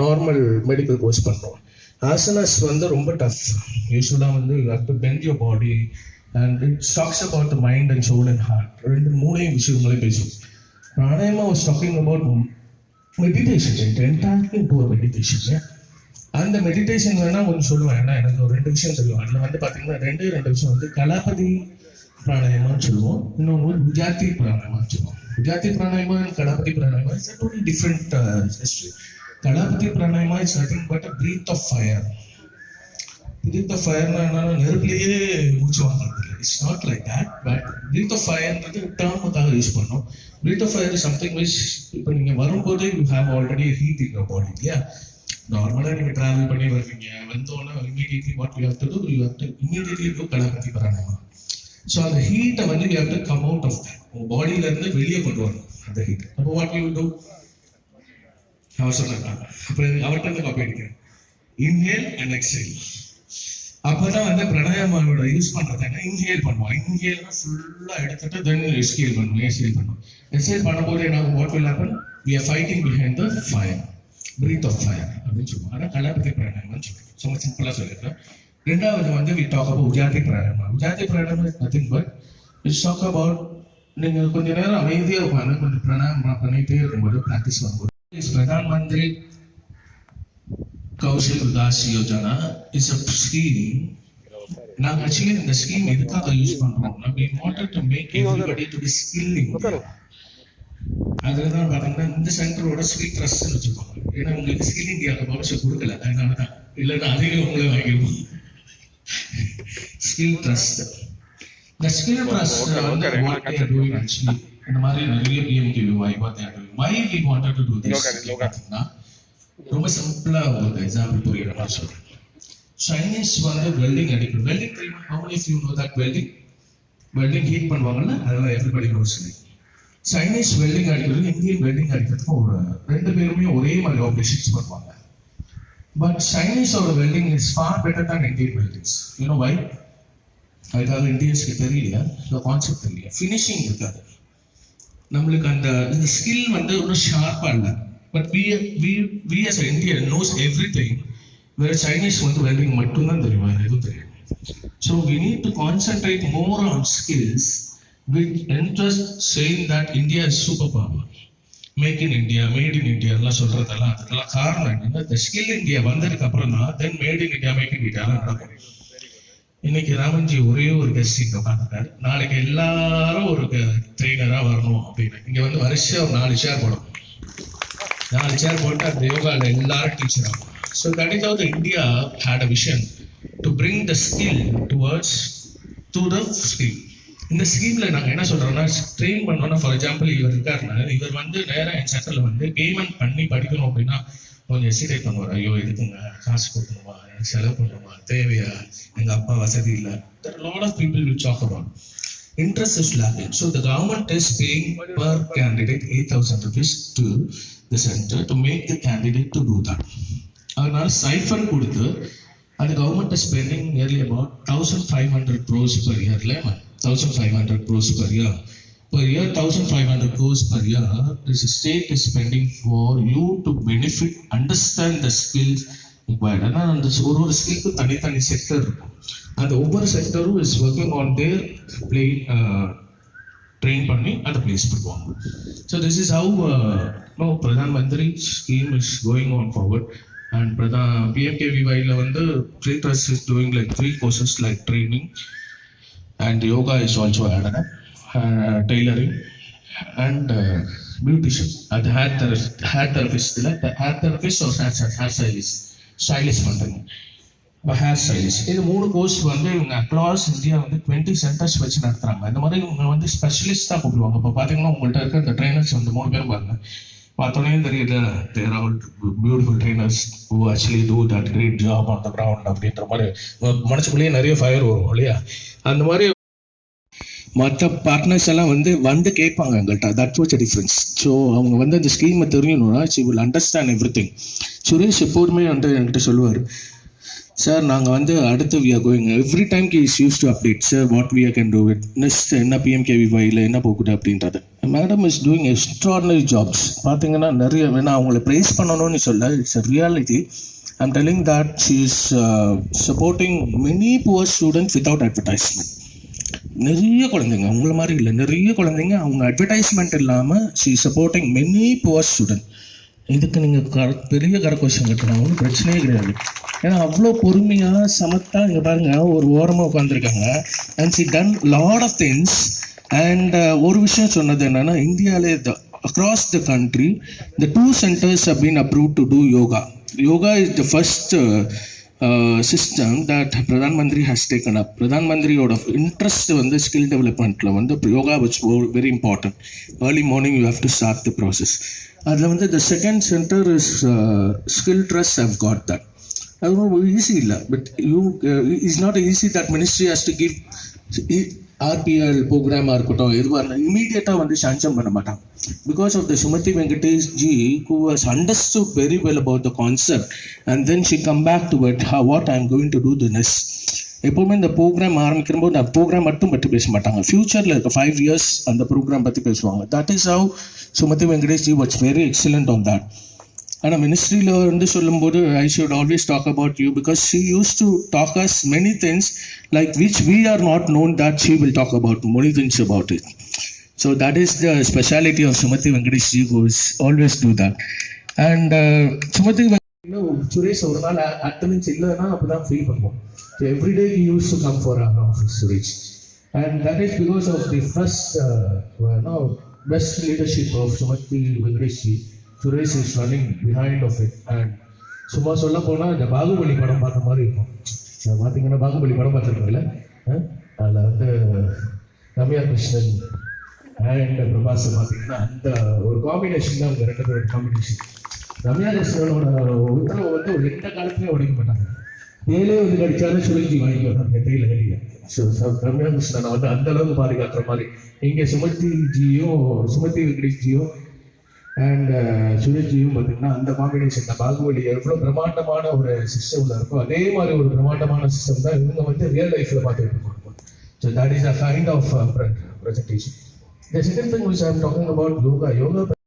Normal medical course பண்ணுறோம் ஆசனாஸ் வந்து ரொம்ப டஃப் யூஸ்வலாக வந்து you have to bend your body and it stocks about the mind and soul and heart ரெண்டு மூணையும் விஷயங்களே பேசும். Pranayama was talking about meditation it do to meditation அந்த மெடிடேஷன் வேணால் கொஞ்சம் சொல்லுவேன். ஏன்னா எனக்கு ஒரு ரெண்டு விஷயம் தெரியும். அதில் வந்து பார்த்தீங்கன்னா ரெண்டே ரெண்டு விஷயம் வந்து கலாபதி பிராணாயமான்னு சொல்லுவோம். இன்னொன்று வந்து குஜாத்தி பிராணாயமான்னு சொல்லுவோம். Gujarati pranayama and Kapalabhati pranayama it's total different history Kapalabhati pranayama is nothing but a breath of fire breath of ஃபயர்னா என்னன்னா நெருப்புலேயே மூச்சு வாங்குறது இல்லை it's not like that but breath of ஃபயர்ன்றது டேர்முக்காக யூஸ் பண்ணோம். Breath of fire something which இப்போ நீங்கள் வரும்போது you have already heat in your body இல்லையா? நார்மலாக நீங்கள் ட்ராவல் பண்ணி வருவீங்க. வந்தோன்னே immediately what you have to do you have to immediately do Kapalabhati pranayama. So அந்த ஹீட்டை வந்து you have to come out of that உங்கள் பாடியிலேருந்து வெளியே கொண்டு வரணும் அந்த ஹீட் அப்போ வாட் யூ டூ அவர் சொன்னாங்க அப்புறம் அவர்கிட்ட இருந்து காப்பி அடிக்கிறேன். இன்ஹேல் அண்ட் எக்ஸேல் அப்பதான் வந்து பிரணாயாமாவோட யூஸ் பண்றது என்ன இன்ஹேல் பண்ணுவோம் இன்ஹேல்னா ஃபுல்லா எடுத்துட்டு தென் எக்ஸ்கேல் பண்ணுவோம் எக்ஸ்கேல் பண்ணுவோம் எக்ஸ்கேல் பண்ணும்போது என்ன what will happen we are fighting behind the fire breath of fire அப்படின்னு சொல்லுவோம் ஆனால் கலாபதி பிராணாயம்னு சொல்லுவோம் சும்மா சிம்பிளா சொல்லிடுறேன் ரெண்டாவது வந்து we talk about Ujjayi pranayama Ujjayi pranayam nothing but it's talk about நீங்கள் கொஞ்ச நேரம் அமைதியா உட்காந்து கொஞ்சம் பிராணாயம் பண்ணிட்டே இருக்கும்போது ப்ராக்டிஸ் பண்ணும்போது Pradhan Mantri Kaushal Vikas Yojana is a scheme நாங்க ஆக்சுவலி இந்த ஸ்கீம் எதுக்காக யூஸ் பண்றோம்னா we wanted to make everybody to be skilling அதுல தான் பாத்தீங்கன்னா இந்த சென்டரோட ஸ்கில் ட்ரஸ்ட் வச்சிருக்கோம் ஏன்னா உங்களுக்கு ஸ்கில் இந்தியாவுக்கு பவுன்சர் கொடுக்கல அதனால தான் இல்லைன்னா அதிகம் உங்களே வாங்கிருப்போம் ஸ்கில் ட்ரஸ்ட் இந்த ஸ்கில் ட்ரஸ்ட் வந்து they are doing actually. இந்த மாதிரி நிறைய பிஎம்கே வாய்ப்பா doing why we wanted to do this? பார்த்தீங்கன்னா ரொம்ப சிம்பிளா உங்களுக்கு எக்ஸாம்பிள் புரியுற மாதிரி சொல்றேன். சைனீஸ் வந்து வெல்டிங் அடிக்கணும் வெல்டிங் தெரியுமா? Many of you know that welding welding heat பண்ணுவாங்கல்ல? அதெல்லாம் எவ்ரிபடி நோஸ் சைனீஸ் வெல்டிங் அடிக்கிறது இந்தியன் வெல்டிங் அடிக்கிறதுக்கு ஒரு ரெண்டு பேருமே ஒரே மாதிரி ஆப்ரேஷன்ஸ் பண்ணுவாங்க. பட் சைனீஸோட வெல்டிங் இஸ் ஃபார் பெட்டர் தான் Indian weldings you know why அதுக்காக இந்தியன்ஸ்க்கு தெரியல இந்த கான்செப்ட் தெரியல ஃபினிஷிங் இருக்காது. நம்மளுக்கு அந்த இந்த ஸ்கில் வந்து இன்னும் ஷார்ப்பாக இல்லை. But we we we us Indian knows everything வேறு சைனீஸ் வந்து வெல்டிங் மட்டும்தான் தெரியும் வேறு எதுவும் தெரியும் so we need to concentrate more on skills with interest saying that India is super power make in India made in India எல்லாம் சொல்றதெல்லாம் அதுக்கெல்லாம் காரணம் என்னன்னா இந்த ஸ்கில் இந்தியா வந்ததுக்கு அப்புறம் தான் then made in India make in இந்தியாலாம் நடக்கும். இன்னைக்கு ராமன்ஜி ஒரே ஒரு கெஸ்ட் இங்க நாளைக்கு எல்லாரும் ஒரு ட்ரெயினரா வரணும் அப்படின்னு. இங்க வந்து வருஷம் ஒரு நாலு சேர் போடும் நாலு சேர் போட்டு அந்த யோகால எல்லாரும் டீச்சர் ஆகும். So that is how India had a vision to bring the skill towards to the skill இந்த ஸ்கீம்ல நாங்க என்ன சொல்றோம்னா ட்ரெயின் பண்ணோம்னா ஃபார் எக்ஸாம்பிள் இவர் இருக்காருன்னா இவர் வந்து நேரா என் சென்டர்ல வந்து பேமெண்ட் பண்ணி படிக்கணும் அப்படின்னா கொஞ்சம் எசிடேட் பண்ணுவார் ஐயோ எதுக்குங்க காசு கொடுக்கணுமா? எனக்கு செலவு பண்ணணுமா? தேவையா? எங்க அப்பா வசதி இல்லை. Lot of people will talk about interest is lacking. So the government is paying per candidate 8,000 rupees to the center to make the candidate to do that. அதனால சைஃபர் கொடுத்து அது government is spending nearly about thousand five hundred crores per இயர்ல thousand five hundred crores per year per year 1500 crores per year this state is spending for you to benefit understand the skills required. ஆனால் அந்த ஒரு ஒரு ஸ்கில்க்கு தனித்தனி sector இருக்கும். அந்த ஒவ்வொரு செக்டரும் is working on their play train பண்ணி அதை பிளேஸ் பண்ணுவாங்க. So this is how no Pradhan Mantri scheme is going on forward and Pradhan பிஎம்கேவிஒயில் வந்து free trust is doing like three courses like training and yoga is also added tailoring and beautician at hair beautician. Hair தெரபிஸ்டில் hair therapist ஒரு hair hair stylist therapist or இப்போ hair stylist இது மூணு course வந்து இவங்க across India வந்து twenty centres வச்சு நடத்துகிறாங்க இந்த மாதிரி இவங்க வந்து ஸ்பெஷலிஸ்ட் தான் கூப்பிடுவாங்க. இப்போ பார்த்தீங்கன்னா உங்கள்கிட்ட இருக்க இந்த ட்ரைனர்ஸ் வந்து மூணு பேரும் பாருங்க. பார்த்தோன்னே தெரியுது there all beautiful trainers who actually do that great job on the ground அப்படின்ற மாதிரி. மனசுக்குள்ளேயே நிறைய ஃபயர் வரும் இல்லையா? அந்த மாதிரி மற்ற பார்ட்னர்ஸ் எல்லாம் வந்து வந்து கேட்பாங்க எங்கள்கிட்ட தட் வாட்ச் டிஃப்ரென்ஸ் ஸோ அவங்க வந்து அந்த ஸ்கீமை தெரியணும்னா she will understand everything Suresh எப்போதுமே வந்து என்கிட்ட சொல்லுவார் சார் நாங்கள் வந்து அடுத்து we are going every time key is use to update sir what we can do it next என்ன பிஎம்கேவிஒயில் என்ன போகுது அப்படின்றது. Madam is doing extraordinary jobs பார்த்தீங்கன்னா நிறைய வேணா அவங்கள ப்ரைஸ் பண்ணணும்னு சொல்ல it's reality I'm telling that she is supporting many poor students without advertisement நிறைய குழந்தைங்க அவங்கள மாதிரி இல்லை நிறைய குழந்தைங்க அவங்க அட்வர்டைஸ்மெண்ட் இல்லாமல் she supporting many poor student இதுக்கு நீங்கள் கர பெரிய கரக்கோஷம் கட்டணும் ஒன்றும் பிரச்சனையே கிடையாது. ஏன்னா அவ்வளோ பொறுமையாக சமத்தா இங்கே பாருங்க ஒரு ஓரமாக உட்காந்துருக்காங்க and C ton lot of things and uh, ஒரு விஷயம் சொன்னது என்னன்னா இந்தியாவிலே the across the country the two centres அப்படின்னு approve to do yoga yoga is the first system that Pradhan Mantri has taken up Pradhan மந்திரியோட interest வந்து skill டெவலப்மெண்ட்டில் வந்து yoga which very important early morning you have to start the process அதில் வந்து the second centre is skill trust how got that அது ரொம்ப easy இல்லை but you is not easy that ministry has to give RPL ப்ரோக்ராமாக இருக்கட்டும் எதுவாக இருந்தாலும் இமீடியட்டாக வந்து சாங்ஷன் பண்ண மாட்டாங்க because of the Sumathi Venkatesh ji who was understood very well about the concept and then she come back to but what I am going to do the Ness எப்போவுமே இந்த program ஆரம்பிக்கிற போது அந்த ப்ரோக்ராம் மட்டும் பற்றி பேச மாட்டாங்க. ஃபியூச்சரில் இருக்க ஃபைவ் இயர்ஸ் அந்த ப்ரோக்ராம் பற்றி பேசுவாங்க. That is how Sumathi Venkatesh ji what's very excellent on that ஆனால் மினிஸ்ட்ரியில் வந்து சொல்லும்போது I should always talk about you because she use to talk as many things like which we are not known that she will talk about many things about it so that is the speciality of Sumathi Venkatesh ji goes always do that and Sumathi இன்னும் சுரேஷ் ஒரு நாள் attendance இல்லைன்னா அப்படிதான் feel பண்ணுவோம் so everyday use to come for our office Suresh and that is because of the first no best leadership of Sumathi Venkatesh ji Suresh is running behind of it and சும்மா சொல்ல போனால் இந்த பாகுபலி படம் பார்த்த மாதிரி இருக்கும். பார்த்தீங்கன்னா பாகுபலி படம் பார்த்துருக்கோம்ல அதில் வந்து ரம்யா கிருஷ்ணன் அண்ட் பிரபாஸ் பார்த்தீங்கன்னா அந்த ஒரு காம்பினேஷன் தான் அவங்க ரெண்டு பேரோட காம்பினேஷன் ரம்யா கிருஷ்ணனோட உத்தரவு வந்து ஒரு எந்த காலத்துலேயும் உடைக்க மாட்டாங்க. ஏழே வந்து கடிச்சாலும் சுரஞ்சி அந்த நெற்றியில் கடிக்க ஸோ ரம்யா கிருஷ்ணனை வந்து அந்த அளவுக்கு பாதுகாக்கிற மாதிரி. இங்கே சுமதி ஜியும் சுமதி வெங்கடேஷ் ஜியும் அண்ட் uh, சுரேஷ்ஜியும் பார்த்தீங்கன்னா அந்த காம்பினேஷன் தான் பாகுபலி எவ்வளோ பிரம்மாண்டமான ஒரு சிஸ்டம்ல இருக்கோ அதே மாதிரி ஒரு பிரம்மாண்டமான சிஸ்டம் தான் இவங்க வந்து ரியல் லைஃப்ல பார்த்துட்டு இருக்கோம் so that is a kind of presentation the second thing which I talking about yoga yoga